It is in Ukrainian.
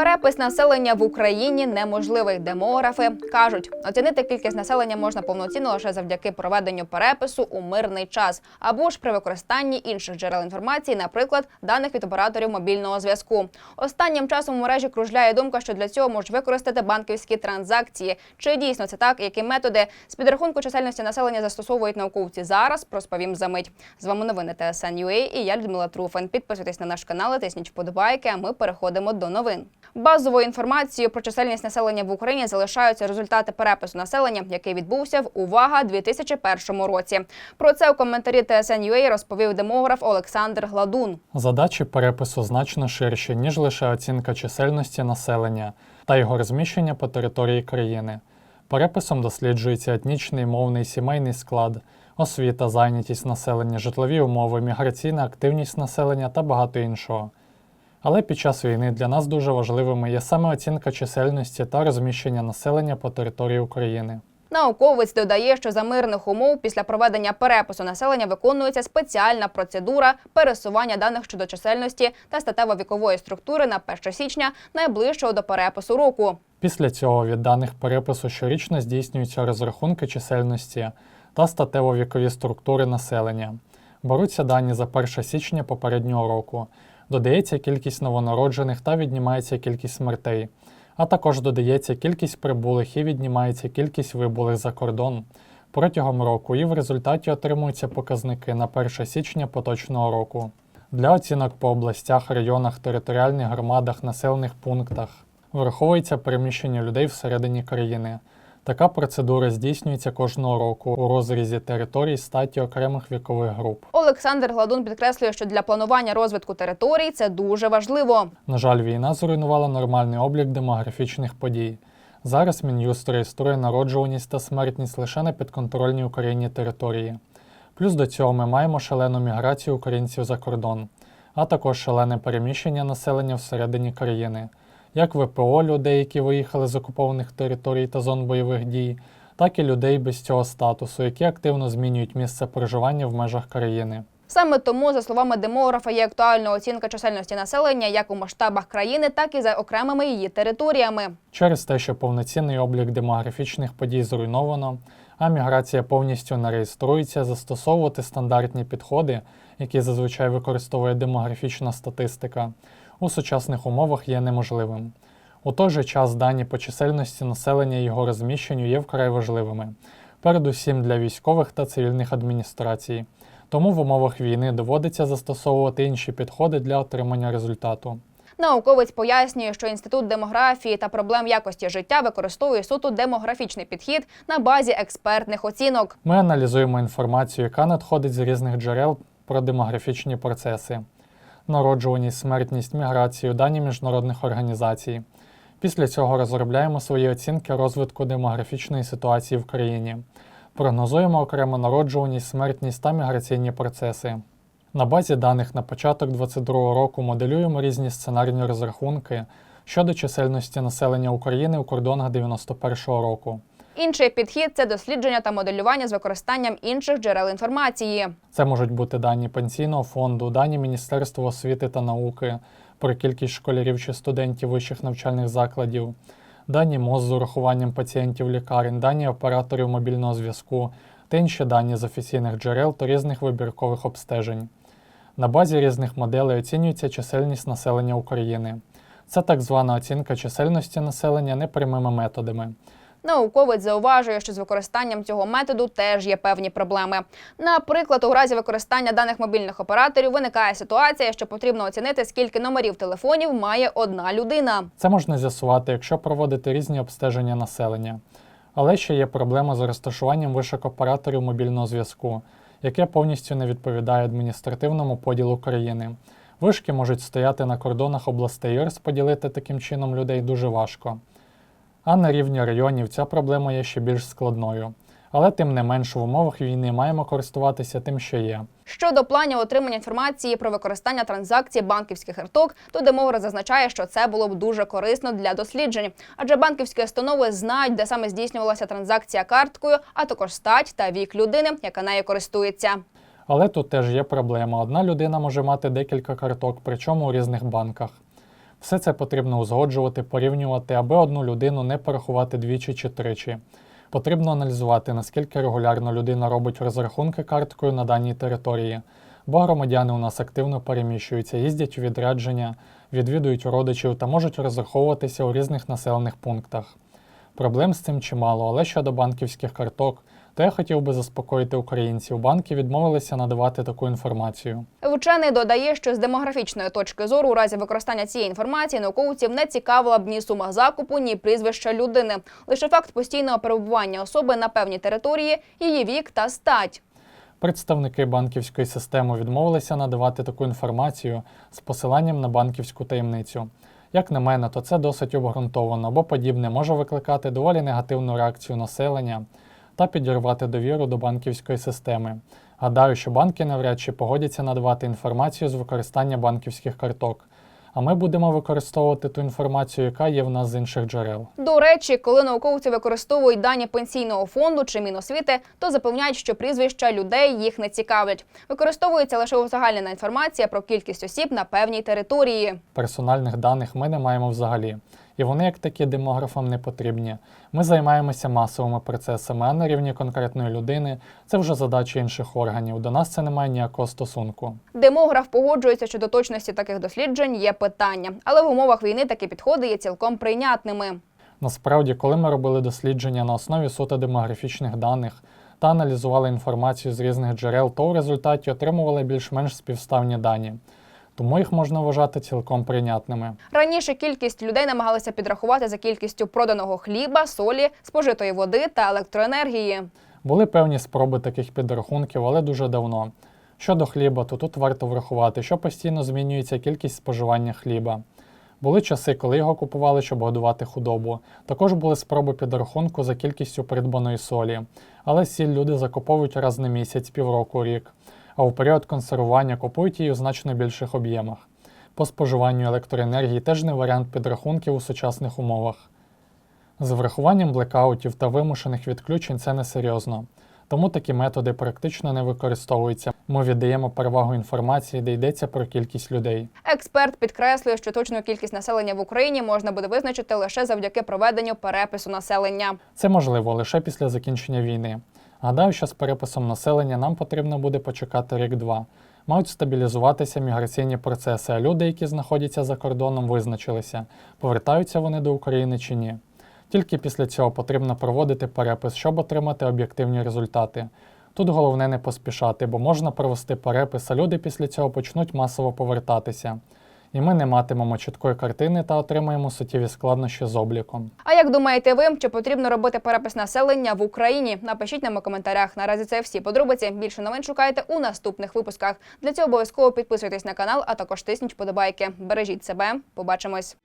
Перепис населення в Україні неможливий. Демографи кажуть, оцінити кількість населення можна повноцінно лише завдяки проведенню перепису у мирний час або ж при використанні інших джерел інформації, наприклад, даних від операторів мобільного зв'язку. Останнім часом у мережі кружляє думка, що для цього можуть використати банківські транзакції. Чи дійсно це так? Які методи з підрахунку чисельності населення застосовують науковці зараз? Розповім за мить. З вами новини ТСН.UA і я Людмила Труфен. Підписуйтесь на наш канал, і тисніть вподобайки. А ми переходимо до новин. Базовою інформацією про чисельність населення в Україні залишаються результати перепису населення, який відбувся в увага 2001 році. Про це у коментарі ТСН.UA розповів демограф Олександр Гладун. Задачі перепису значно ширші, ніж лише оцінка чисельності населення та його розміщення по території країни. Переписом досліджується етнічний, мовний, сімейний склад, освіта, зайнятість населення, житлові умови, міграційна активність населення та багато іншого. Але під час війни для нас дуже важливими є саме оцінка чисельності та розміщення населення по території України. Науковець додає, що за мирних умов після проведення перепису населення виконується спеціальна процедура пересування даних щодо чисельності та статево-вікової структури на 1 січня найближчого до перепису року. Після цього від даних перепису щорічно здійснюються розрахунки чисельності та статево-вікові структури населення. Беруться дані за 1 січня попереднього року, додається кількість новонароджених та віднімається кількість смертей, а також додається кількість прибулих і віднімається кількість вибулих за кордон протягом року, і в результаті отримуються показники на 1 січня поточного року. Для оцінок по областях, районах, територіальних громадах, населених пунктах враховується переміщення людей всередині країни. Така процедура здійснюється кожного року у розрізі територій статі окремих вікових груп. Олександр Гладун підкреслює, що для планування розвитку територій це дуже важливо. На жаль, війна зруйнувала нормальний облік демографічних подій. Зараз Мін'юст реєструє народжуваність та смертність лише на підконтрольній Україні території. Плюс до цього ми маємо шалену міграцію українців за кордон, а також шалене переміщення населення всередині країни, як ВПО людей, які виїхали з окупованих територій та зон бойових дій, так і людей без цього статусу, які активно змінюють місце проживання в межах країни. Саме тому, за словами демографа, є актуальна оцінка чисельності населення як у масштабах країни, так і за окремими її територіями. Через те, що повноцінний облік демографічних подій зруйновано, а міграція повністю не реєструється, застосовувати стандартні підходи, які зазвичай використовує демографічна статистика, у сучасних умовах є неможливим. У той же час дані по чисельності населення і його розміщенню є вкрай важливими, передусім для військових та цивільних адміністрацій. Тому в умовах війни доводиться застосовувати інші підходи для отримання результату. Науковець пояснює, що інститут демографії та проблем якості життя використовує суто демографічний підхід на базі експертних оцінок. Ми аналізуємо інформацію, яка надходить з різних джерел про демографічні процеси, народжуваність, смертність, міграцію, дані міжнародних організацій. Після цього розробляємо свої оцінки розвитку демографічної ситуації в країні, прогнозуємо окремо народжуваність, смертність та міграційні процеси. На базі даних на початок 2022 року моделюємо різні сценарні розрахунки щодо чисельності населення України у кордонах 91-го року. Інший підхід це дослідження та моделювання з використанням інших джерел інформації. Це можуть бути дані пенсійного фонду, дані Міністерства освіти та науки про кількість школярів чи студентів вищих навчальних закладів, дані МОЗ з урахуванням пацієнтів лікарень, дані операторів мобільного зв'язку та інші дані з офіційних джерел та різних вибіркових обстежень. На базі різних моделей оцінюється чисельність населення України. Це так звана оцінка чисельності населення непрямими методами. Науковець зауважує, що з використанням цього методу теж є певні проблеми. Наприклад, у разі використання даних мобільних операторів виникає ситуація, що потрібно оцінити, скільки номерів телефонів має одна людина. Це можна з'ясувати, якщо проводити різні обстеження населення. Але ще є проблема з розташуванням вишок операторів мобільного зв'язку, яке повністю не відповідає адміністративному поділу країни. Вишки можуть стояти на кордонах областей і розподілити таким чином людей дуже важко. А на рівні районів ця проблема є ще більш складною. Але тим не менш в умовах війни маємо користуватися тим, що є. Щодо планів отримання інформації про використання транзакцій банківських карток, то демограф зазначає, що це було б дуже корисно для досліджень, адже банківські установи знають, де саме здійснювалася транзакція карткою, а також стать та вік людини, яка нею користується. Але тут теж є проблема. Одна людина може мати декілька карток, причому у різних банках. Все це потрібно узгоджувати, порівнювати, аби одну людину не порахувати двічі чи тричі. Потрібно аналізувати, наскільки регулярно людина робить розрахунки карткою на даній території, бо громадяни у нас активно переміщуються, їздять у відрядження, відвідують родичів та можуть розраховуватися у різних населених пунктах. Проблем з цим чимало, але щодо банківських карток, то я хотів би заспокоїти українців. Банки відмовилися надавати таку інформацію. Вчений додає, що з демографічної точки зору у разі використання цієї інформації науковців не цікавила б ні сума закупу, ні прізвища людини. Лише факт постійного перебування особи на певній території, її вік та стать. Представники банківської системи відмовилися надавати таку інформацію з посиланням на банківську таємницю. Як на мене, то це досить обґрунтовано, бо подібне може викликати доволі негативну реакцію населення та підірвати довіру до банківської системи. Гадаю, що банки навряд чи погодяться надавати інформацію з використання банківських карток, а ми будемо використовувати ту інформацію, яка є в нас з інших джерел. До речі, коли науковці використовують дані пенсійного фонду чи Міносвіти, то запевняють, що прізвища людей їх не цікавлять. Використовується лише узагальнена інформація про кількість осіб на певній території. Персональних даних ми не маємо взагалі, і вони як такі демографам не потрібні. Ми займаємося масовими процесами, а на рівні конкретної людини це вже задача інших органів. До нас це не має ніякого стосунку. Демограф погоджується, що до точності таких досліджень є питання, але в умовах війни такі підходи є цілком прийнятними. Насправді, коли ми робили дослідження на основі суто демографічних даних та аналізували інформацію з різних джерел, то в результаті отримували більш-менш співставні дані. Тому їх можна вважати цілком прийнятними. Раніше кількість людей намагалися підрахувати за кількістю проданого хліба, солі, спожитої води та електроенергії. Були певні спроби таких підрахунків, але дуже давно. Щодо хліба, то тут варто врахувати, що постійно змінюється кількість споживання хліба. Були часи, коли його купували, щоб годувати худобу. Також були спроби підрахунку за кількістю придбаної солі, але сіль люди закуповують раз на місяць, півроку, рік, а у період консервування купують її у значно більших об'ємах. По споживанню електроенергії теж не варіант підрахунків у сучасних умовах. З врахуванням блекаутів та вимушених відключень це несерйозно. Тому такі методи практично не використовуються. Ми віддаємо перевагу інформації, де йдеться про кількість людей. Експерт підкреслює, що точну кількість населення в Україні можна буде визначити лише завдяки проведенню перепису населення. Це можливо лише після закінчення війни. Гадаю, що з переписом населення нам потрібно буде почекати рік-два. Мають стабілізуватися міграційні процеси, а люди, які знаходяться за кордоном, визначилися, повертаються вони до України чи ні. Тільки після цього потрібно проводити перепис, щоб отримати об'єктивні результати. Тут головне не поспішати, бо можна провести перепис, а люди після цього почнуть масово повертатися. І ми не матимемо чіткої картини та отримаємо суттєві складнощі з обліком. А як думаєте ви, чи потрібно робити перепис населення в Україні? Напишіть нам у коментарях. Наразі це всі подробиці. Більше новин шукайте у наступних випусках. Для цього обов'язково підписуйтесь на канал, а також тисніть вподобайки. Бережіть себе. Побачимось.